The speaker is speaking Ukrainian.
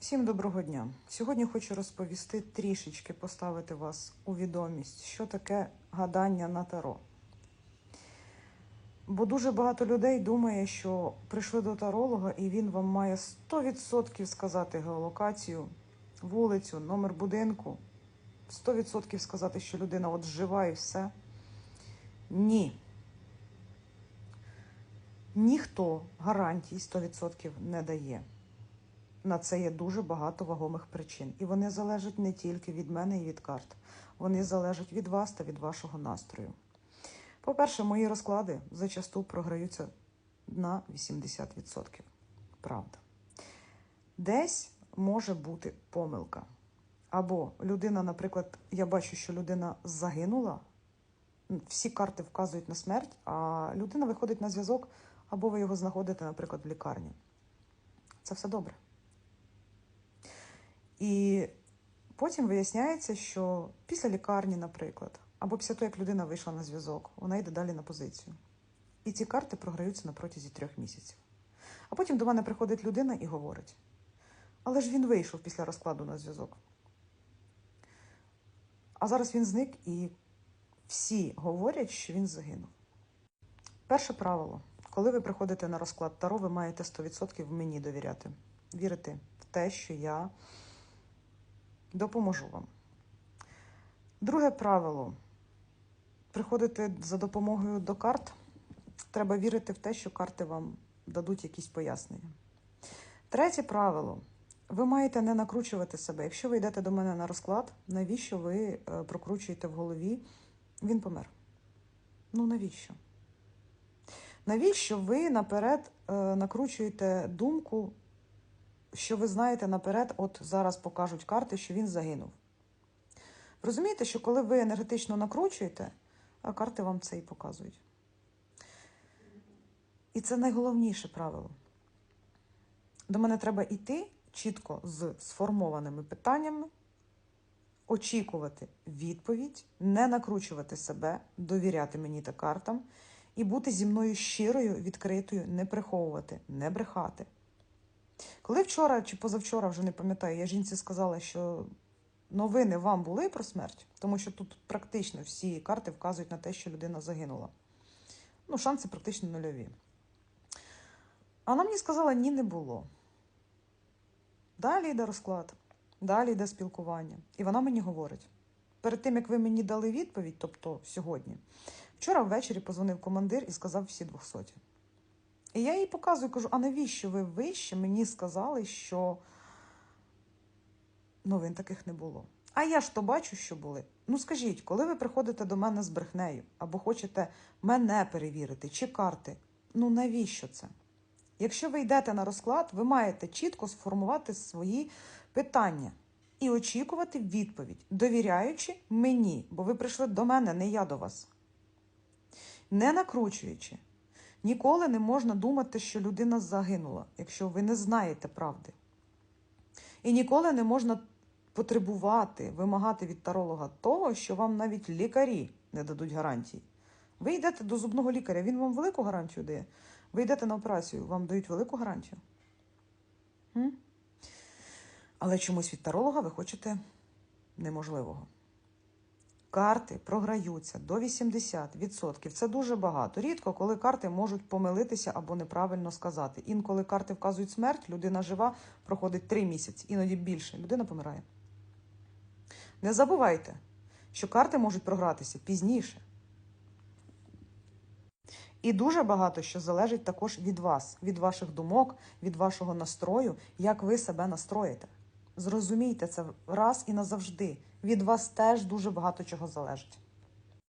Всім доброго дня. Сьогодні хочу розповісти трішечки поставити вас у відомість, що таке гадання на таро. Бо дуже багато людей думає, що прийшли до таролога, і він вам має 100% сказати геолокацію, вулицю, номер будинку, 100% сказати, що людина от жива і все. Ні. Ніхто гарантій 100% не дає. На це є дуже багато вагомих причин. І вони залежать не тільки від мене і від карт. Вони залежать від вас та від вашого настрою. По-перше, мої розклади зачасту програються на 80%. Правда. Десь може бути помилка. Або людина, наприклад, я бачу, що людина загинула, всі карти вказують на смерть, а людина виходить на зв'язок, або ви його знаходите, наприклад, в лікарні. Це все добре. І потім виясняється, що після лікарні, наприклад, або після того, як людина вийшла на зв'язок, вона йде далі на позицію. І ці карти програються на протязі трьох місяців. А потім до мене приходить людина і говорить: але ж він вийшов після розкладу на зв'язок. А зараз він зник, і всі говорять, що він загинув. Перше правило: коли ви приходите на розклад Таро, ви маєте 100% мені довіряти, вірити в те, що я допоможу вам. Друге правило: приходити за допомогою до карт. Треба вірити в те, що карти вам дадуть якісь пояснення. Третє правило: ви маєте не накручувати себе. Якщо ви йдете до мене на розклад, навіщо ви е, прокручуєте в голові? Він помер. Ну навіщо? Навіщо ви наперед е, накручуєте думку, що ви знаєте наперед, от зараз покажуть карти, що він загинув? Розумієте, що коли ви енергетично накручуєте, а карти вам це і показують. І це найголовніше правило. До мене треба йти чітко з сформованими питаннями, очікувати відповідь, не накручувати себе, довіряти мені та картам і бути зі мною щирою, відкритою, не приховувати, не брехати. Коли вчора чи позавчора, вже не пам'ятаю, я жінці сказала, що новини вам були про смерть, тому що тут практично всі карти вказують на те, що людина загинула. Ну, шанси практично нульові. А вона мені сказала, ні, не було. Далі йде розклад, далі йде спілкування. І вона мені говорить: перед тим, як ви мені дали відповідь, тобто сьогодні, вчора ввечері позвонив командир і сказав всі 200. І я їй показую, кажу: а навіщо ви вище мені сказали, що новин таких не було? А я ж то бачу, що були. Ну скажіть, коли ви приходите до мене з брехнею або хочете мене перевірити чи карти, ну навіщо це? Якщо ви йдете на розклад, ви маєте чітко сформувати свої питання і очікувати відповідь, довіряючи мені, бо ви прийшли до мене, не я до вас. Не накручуючи. Ніколи не можна думати, що людина загинула, якщо ви не знаєте правди. І ніколи не можна потребувати, вимагати від таролога того, що вам навіть лікарі не дадуть гарантії. Ви йдете до зубного лікаря, він вам велику гарантію дає. Ви йдете на операцію, вам дають велику гарантію. Але чомусь від таролога ви хочете неможливого. Карти програються до 80%. Це дуже багато. Рідко, коли карти можуть помилитися або неправильно сказати. Інколи карти вказують смерть, людина жива, проходить 3 місяці, іноді більше. Людина помирає. Не забувайте, що карти можуть програтися пізніше. І дуже багато що залежить також від вас, від ваших думок, від вашого настрою, як ви себе настроїте. Зрозумійте це раз і назавжди. Від вас теж дуже багато чого залежить.